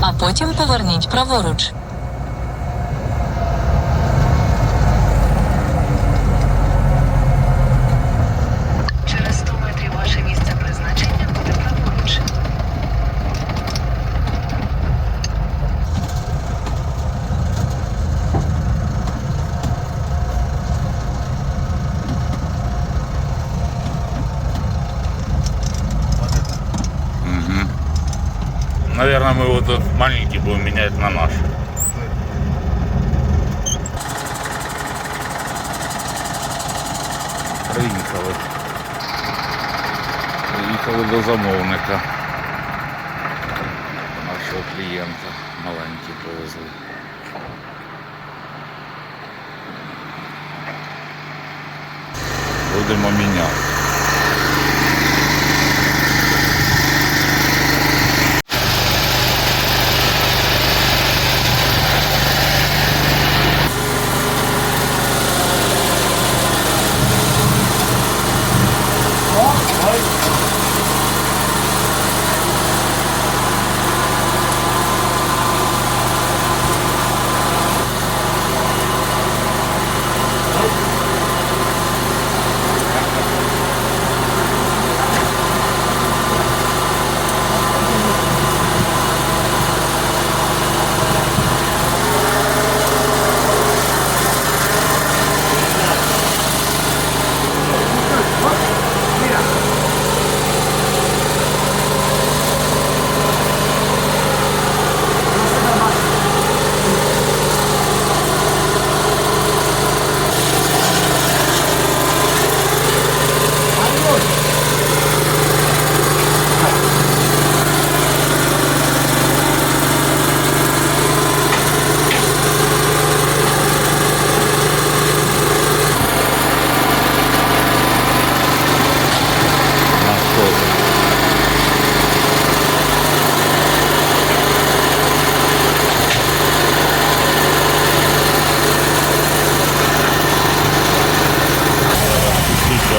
а потім поверніть праворуч. Наверное, мы вот этот маленький будем менять на наш. Приїхали. Приїхали до замовника. Нашого клієнта маленький повезли. Будемо міняти. Ну,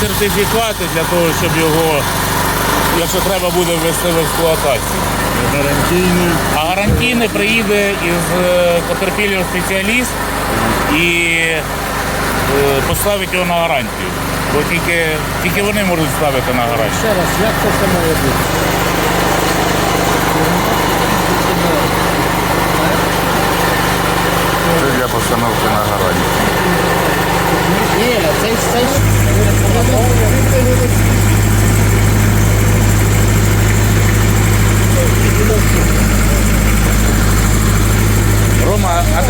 сертифікати для того, щоб його, якщо треба буде ввести в експлуатацію. Гарантійний. А гарантійний приїде із Caterpillar спеціаліст і е, поставить його на гарантію. Бо тільки, тільки вони можуть ставити на гарантію. Ще раз, як це все має бути? Це для постановки на гарантію. Ні, цей цей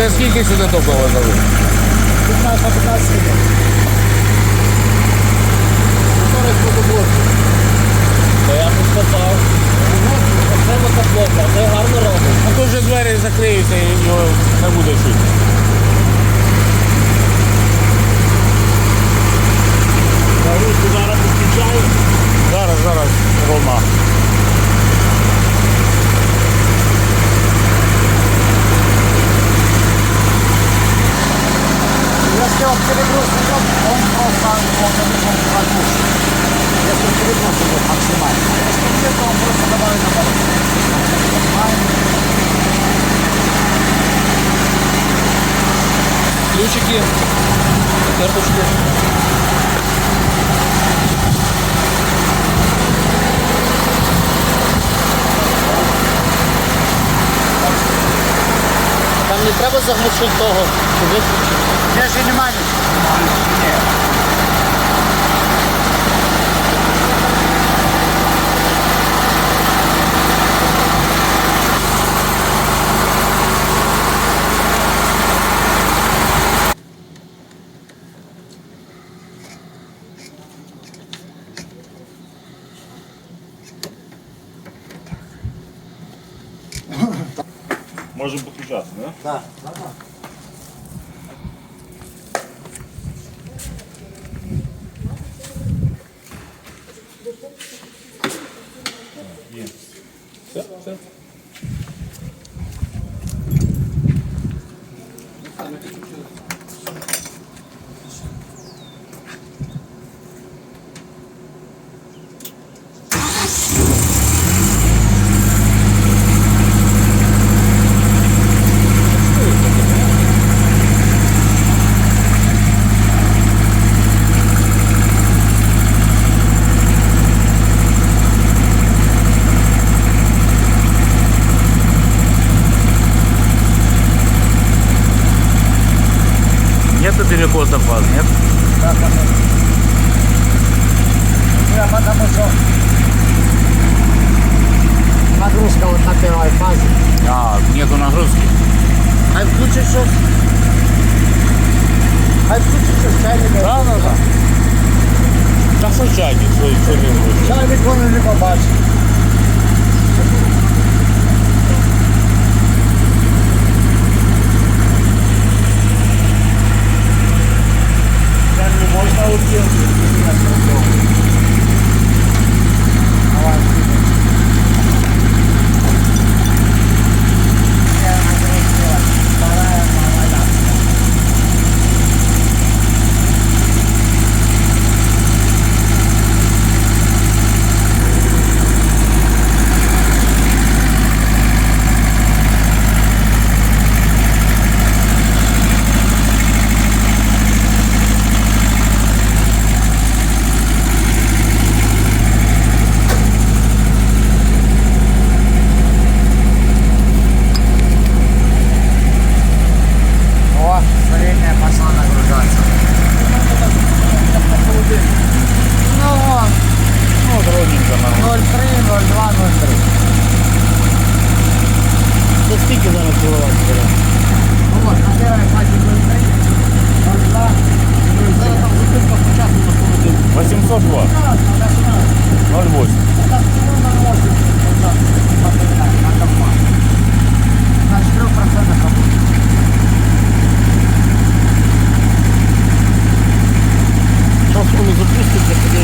Ти скільки сюди топливо зовуть? 15 секунд. То я підкопав. Це мотоблока, це гарно робить. А то вже двері закриються і його не буде чути. Карточки. Там не треба загнути того, що виключити. Я ж немає. Yapacağız mı? Ha. Нету перекоса фаз, нет? Так, вот. Я потому что нагрузка вот на первой фазе. А, нету нагрузки. Хай включить щось. Хай включить щось, чайник. Да, да, да. Та що чайник, що, що не? Чайник вони не побачить. Не можна утім. Давай, скинь. Я нагрузила. Вторая молода. О, средняя пошла нагружаться. Ну вот, Ну, от ровненько нагрузка. 0,3, 0,2, 0,3. Це скільки зараз кіловат бере? Ну вот, на первой фазе 0,3, 0,2, 0,3. 800 ватт. 0,8. Это всего на 8 батарея на компа. На 4% работы. Зараз коли запуститься, тоді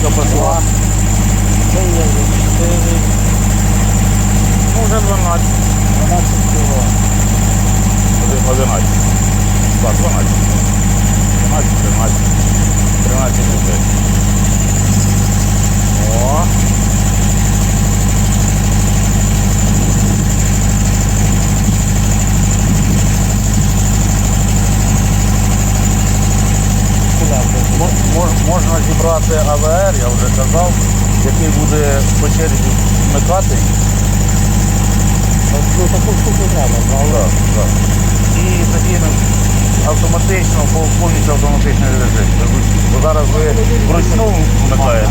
Швидко пошла. Це є 4. Ну, уже 12. 12 всего 11. 2, 12. 12, 13. 13 людей. О! Можна зібрати АВР, я вже казав, який буде по черзі вмикати. Ну таку штуку треба? Так, так. І тоді ну, автоматично, пов- повністю автоматичний режим. Бо зараз ви вручну вмикаєте.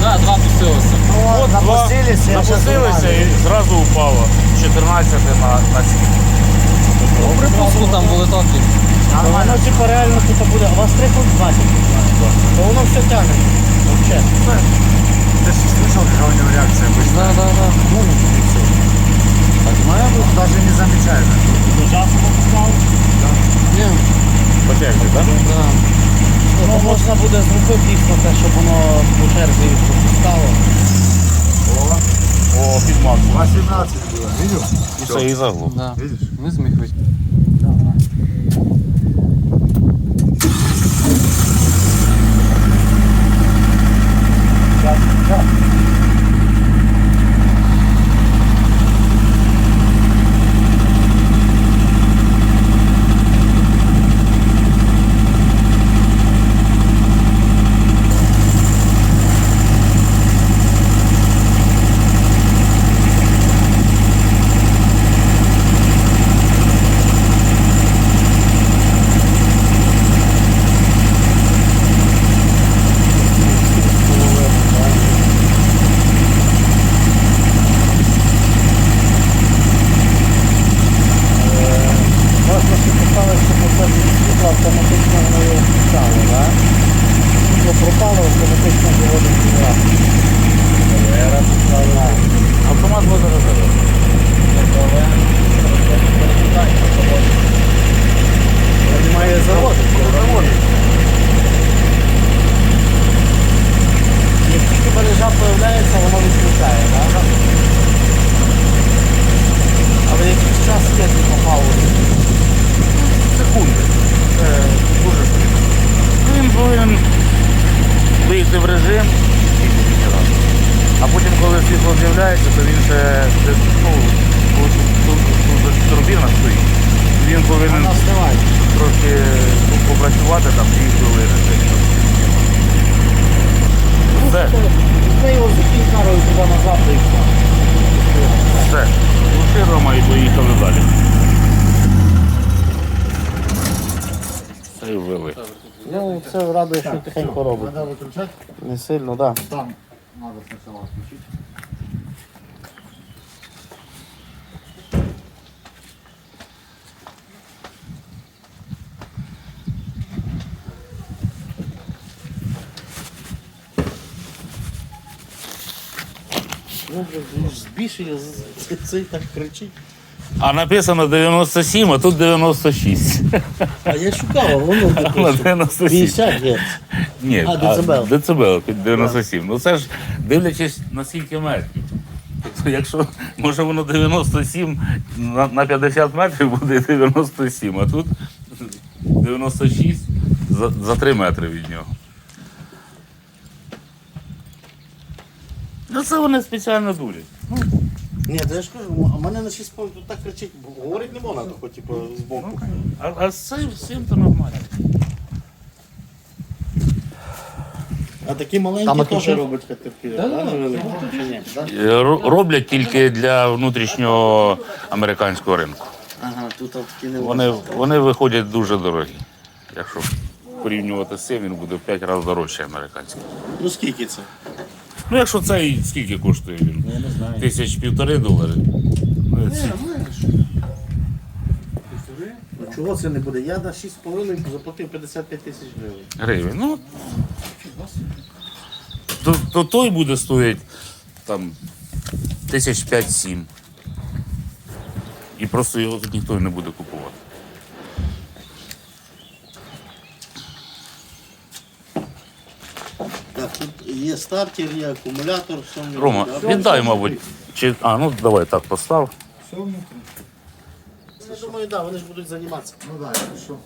Да, два пустилося. От два Запустилися, запустилися і зразу упало 14 на, на 7. Ну, припуску там були токи. Ну, воно типу реально тут буде. У вас 3 фунт 20. То воно все тягне. Вообще. Ты же слышал, какая у него реакция обычно? Да, да, да. Ну, и всё. Так моя тут даже не замечает. Ужасно попускал. Ні, По черзі, так? да. Ну, можна буде зробити дійсно те, щоб воно по черзі пропускало. О, під максимум. 18 было, видел? Все, и заглух. Да. Видишь? Не зміг вийти. Час, час. Можна ще поставити, щоб оце світло автоматично воно його включало, так? Світло пропало, автоматично виводить генератор. Валера поставила. Автомат буде розривати. Він має заводити. заводити. Як тільки мережа з'являється, воно відключає, так? Але якийсь час є попав. Секунди. Це дуже швидко. Ну, Він повинен вийти в режим і генератор. А потім, коли світло з'являється, то він ще це, ну, тут, тут, тут турбіна стоїть. Він повинен трошки попрацювати там дві хвилини. Все, Ми його закінкарою туди назад і все. все. Глуши Рома і поїхали далі. Все і ввели. Ну, це радує, що тихенько робить. Не сильно, так. Да. там надо сначала включить. Ну, цей так кричить. А написано 97, а тут 96. А я шукав, а воно На таке. 96. 50 Гц. Ні, А, децибел. децибел під 97. Ну це ж дивлячись на скільки метрів. Тобто, Якщо може воно 97 на, на 50 метрів буде 97, а тут 96 за, за 3 метри від нього. Ну це вони спеціально дурять. Ні, то я ж кажу, а мене на 6 пунктів так кричить, бо говорити не можна, тако, типу, збоку. А, а з цим всім то нормально. А такі маленькі теж Да? Чи ні? Да? Е, ро- Роблять тільки для внутрішнього американського ринку. Ага, тут такі не Вони, вони виходять дуже дорогі. Якщо порівнювати з цим, він буде в 5 разів дорожче американський. Ну скільки це? Ну, якщо цей скільки коштує він? Я не знаю. Тисяч півтори долари. Ну, ці- Ну чого це не буде? Я на 6,5 заплатив 55 тисяч гривень. Гривень. Ну, то, то той буде стоїти там тисяч п'ять-сім. І просто його тут ніхто не буде купувати. Так, тут є стартер, є акумулятор, все. в ньому, Рома, да? віддай, мабуть. Чи... А, ну давай так постав. Все внутрі. Я думаю, так, да, вони ж будуть займатися. Ну да, хорошо.